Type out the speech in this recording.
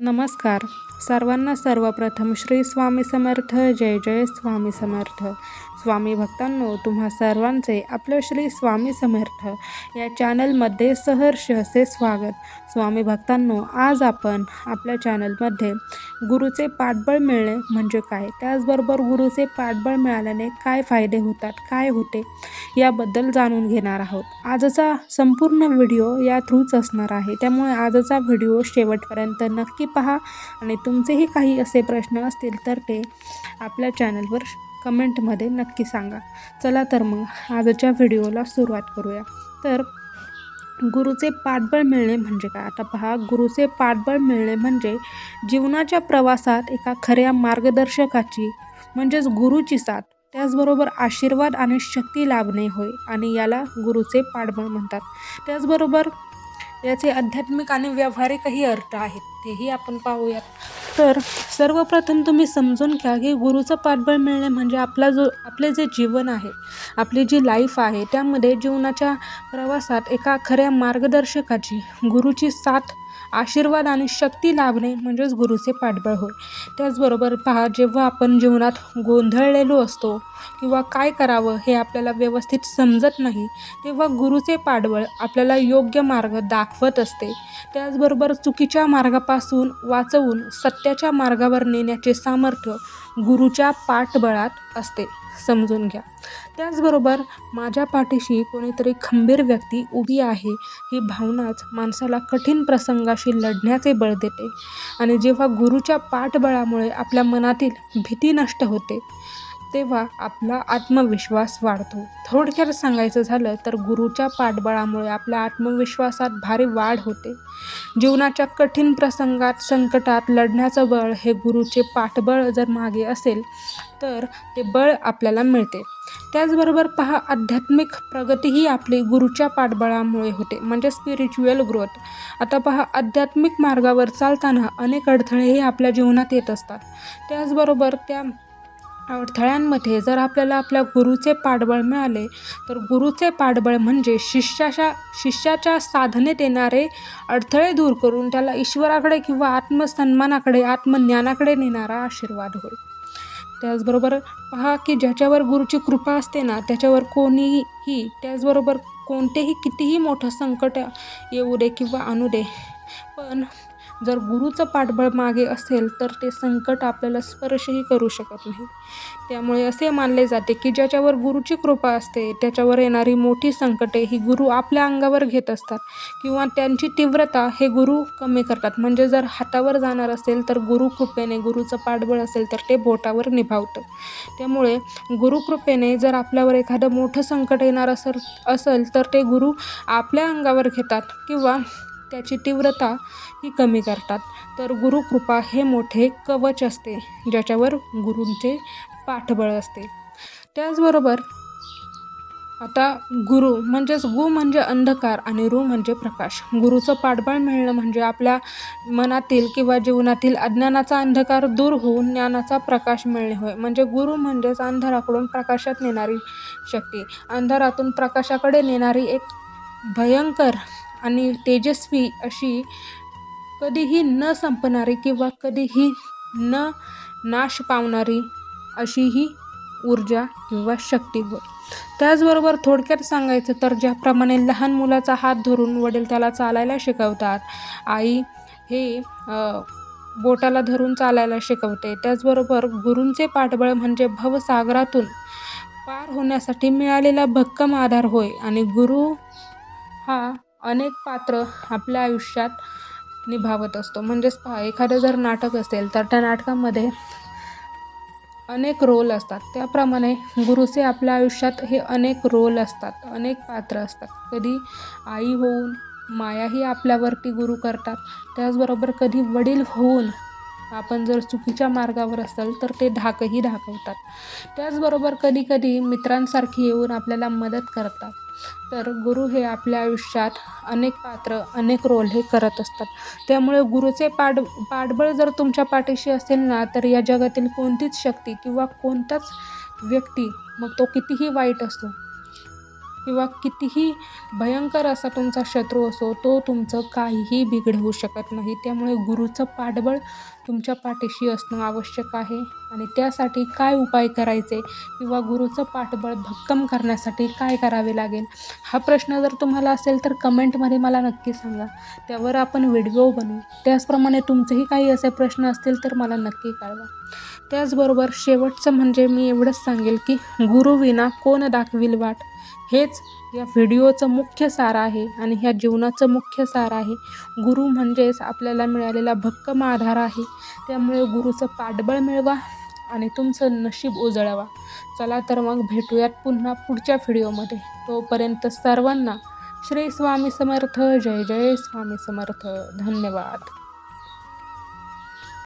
नमस्कार. सर्वांना सर्वप्रथम श्री स्वामी समर्थ. जय जय स्वामी समर्थ. स्वामी भक्तांनो तुम्हा सर्वांचे आपलं श्री स्वामी समर्थ या चॅनलमध्ये सहर्ष असे स्वागत. स्वामी भक्तांनो आज आपण आपल्या चॅनलमध्ये गुरुचे पाठबळ मिळणे म्हणजे काय? त्याचबरोबर गुरुचे पाठबळ मिळाल्याने काय फायदे होतात काय होते याबद्दल जाणून घेणार आहोत. आजचा संपूर्ण व्हिडिओ या थ्रूच असणार आहे. त्यामुळे आजचा व्हिडिओ शेवटपर्यंत नक्की पहा आणि तुमचेही काही असे प्रश्न असतील तर ते आपल्या चॅनलवर कमेंटमध्ये नक्की सांगा. चला तर मग आजच्या व्हिडिओला सुरुवात करूया. तर गुरुचे पाठबळ मिळणे म्हणजे काय? आता पहा गुरुचे पाठबळ मिळणे म्हणजे जीवनाच्या प्रवासात एका खऱ्या मार्गदर्शकाची म्हणजेच गुरुची साथ. त्याचबरोबर आशीर्वाद आणि शक्ती लाभणे होय आणि याला गुरुचे पाठबळ म्हणतात. त्याचबरोबर याचे आध्यात्मिक आणि व्यावहारिकही अर्थ आहेत. तेही आपण पाहूयात. तर सर्वप्रथम तुम्ही समजून घ्या की गुरुचं पाठबळ मिळणे म्हणजे आपला जो आपले जे जीवन आहे आपली जी लाईफ आहे त्यामध्ये जीवनाच्या प्रवासात एका खऱ्या मार्गदर्शकाची गुरुची साथ आशीर्वाद आणि शक्ती लाभणे म्हणजेच गुरुचे पाठबळ होय. त्याचबरोबर पहा जेव्हा आपण जीवनात गोंधळलेलो असतो किंवा काय करावं हे आपल्याला व्यवस्थित समजत नाही तेव्हा गुरुचे पाठबळ आपल्याला योग्य मार्ग दाखवत असते. त्याचबरोबर चुकीच्या मार्गापासून वाचवून सत्याच्या मार्गावर नेण्याचे सामर्थ्य गुरुच्या पाठबळात असते. समजून घ्या. त्याचबरोबर माझ्या पाठीशी कोणीतरी खंबीर व्यक्ती उभी आहे. ही भावनाच माणसाला कठीण प्रसंगाशी लढण्याचे बळ देते. आणि जेव्हा गुरुच्या पाठबळामुळे आपल्या मनातील भीती नष्ट होते तेव्हा आपला आत्मविश्वास वाढतो. थोडक्यात सांगायचं झालं तर गुरुच्या पाठबळामुळे आपल्या आत्मविश्वासात भारी वाढ होते. जीवनाच्या कठीण प्रसंगात संकटात लढण्याचं बळ हे गुरुचे पाठबळ जर मागे असेल तर ते बळ आपल्याला मिळते. त्याचबरोबर पहा आध्यात्मिक प्रगतीही आपली गुरुच्या पाठबळामुळे होते म्हणजे स्पिरिच्युअल ग्रोथ आता पहा आध्यात्मिक मार्गावर चालताना अनेक अडथळेही आपल्या जीवनात येत असतात. त्याचबरोबर त्या अडथळ्यांमध्ये जर आपल्याला आपल्या गुरुचे पाठबळ मिळाले तर गुरुचे पाठबळ म्हणजे शिष्याच्या शिष्याच्या साधनेत येणारे अडथळे दूर करून त्याला ईश्वराकडे किंवा आत्मसन्मानाकडे आत्मज्ञानाकडे नेणारा आशीर्वाद होय. त्याचबरोबर पहा की ज्याच्यावर गुरुची कृपा असते ना त्याच्यावर कोणीही त्याचबरोबर कोणतेही कितीही मोठं संकट येऊ दे किंवा आणू दे पण जर गुरुचं पाठबळ मागे असेल तर ते संकट आपल्याला स्पर्शही करू शकत नाही. त्यामुळे असे मानले जाते की ज्याच्यावर गुरुची कृपा असते त्याच्यावर येणारी मोठी संकटे ही गुरु आपल्या अंगावर घेत असतात किंवा त्यांची तीव्रता हे गुरु कमी करतात. म्हणजे जर हातावर जाणार असेल तर गुरुकृपेने गुरुचं पाठबळ असेल तर ते बोटावर निभावतं. त्यामुळे गुरुकृपेने जर आपल्यावर एखादं मोठं संकट येणार असेल असेल तर ते गुरु आपल्या अंगावर घेतात किंवा त्याची तीव्रता ही कमी करतात. तर गुरुकृपा हे मोठे कवच असते ज्याच्यावर गुरूंचे पाठबळ असते. त्याचबरोबर आता गुरु म्हणजेच गु म्हणजे अंधकार आणि रू म्हणजे प्रकाश. गुरुचं पाठबळ मिळणं म्हणजे आपल्या मनातील किंवा जीवनातील अज्ञानाचा अंधकार दूर होऊन ज्ञानाचा प्रकाश मिळणे होय. म्हणजे गुरु म्हणजेच अंधाराकडून प्रकाशात नेणारी शक्ती. अंधारातून प्रकाशाकडे नेणारी एक भयंकर आणि तेजस्वी अशी कधीही न संपणारी किंवा कधीही न नाश पावणारी अशी ही ऊर्जा किंवा शक्ती होय. त्याचबरोबर थोडक्यात सांगायचं तर ज्याप्रमाणे लहान मुलाचा हात धरून वडील त्याला चालायला शिकवतात आई हे बोटाला धरून चालायला शिकवते. त्याचबरोबर गुरूंचे पाठबळ म्हणजे भवसागरातून पार होण्यासाठी मिळालेला भक्कम आधार होय आणि गुरु हा अनेक पात्र आपल्या आयुष्यात निभावत असतो. म्हणजेच पहा एखादं जर नाटक असेल तर त्या नाटकामध्ये अनेक रोल असतात. त्याप्रमाणे गुरुचे आपल्या आयुष्यात हे अनेक रोल असतात अनेक पात्र असतात. कधी आई होऊन मायाही आपल्यावरती गुरु करतात. त्याचबरोबर कधी वडील होऊन आपण जर चुकीच्या मार्गावर असेल तर ते धाकही दाखवतात त्याचबरोबर कधी कधी मित्रांसारखी येऊन आपल्याला मदत करतात. तर गुरु हे आपल्या आयुष्यात अनेक पात्र अनेक रोल हे करत असतात. त्यामुळे गुरुचे पाठ पाठबळ जर तुमच्या पाठीशी असेल ना तर या जगातील कोणतीच शक्ती किंवा कोणताच व्यक्ती मग तो कितीही वाईट असतो किंवा कितीही भयंकर असा तुमचा शत्रू असो तो तुमचं काहीही बिघडवू शकत नाही. त्यामुळे गुरुचं पाठबळ तुमच्या पाठीशी असणं आवश्यक आहे. आणि त्यासाठी काय उपाय करायचे किंवा गुरुचं पाठबळ भक्कम करण्यासाठी काय करावे लागेल? हा प्रश्न जर तुम्हाला असेल तर कमेंटमध्ये मला नक्की सांगा. त्यावर आपण व्हिडिओ बनवू. त्याचप्रमाणे तुमचेही काही असे प्रश्न असतील तर मला नक्की कळवा. त्याचबरोबर शेवटचं म्हणजे मी एवढंच सांगेल की गुरुविना कोण दाखविल वाट? हेच या व्हिडिओचं मुख्य सार आहे आणि ह्या जीवनाचं मुख्य सार आहे. गुरु म्हणजेच आपल्याला मिळालेला भक्कम आधार आहे. त्यामुळे गुरुचं पाठबळ मिळवा आणि तुमचं नशीब उजळवा. चला तर मग भेटूयात पुन्हा पुढच्या व्हिडिओमध्ये. तोपर्यंत सर्वांना श्री स्वामी समर्थ जय जय स्वामी समर्थ. धन्यवाद.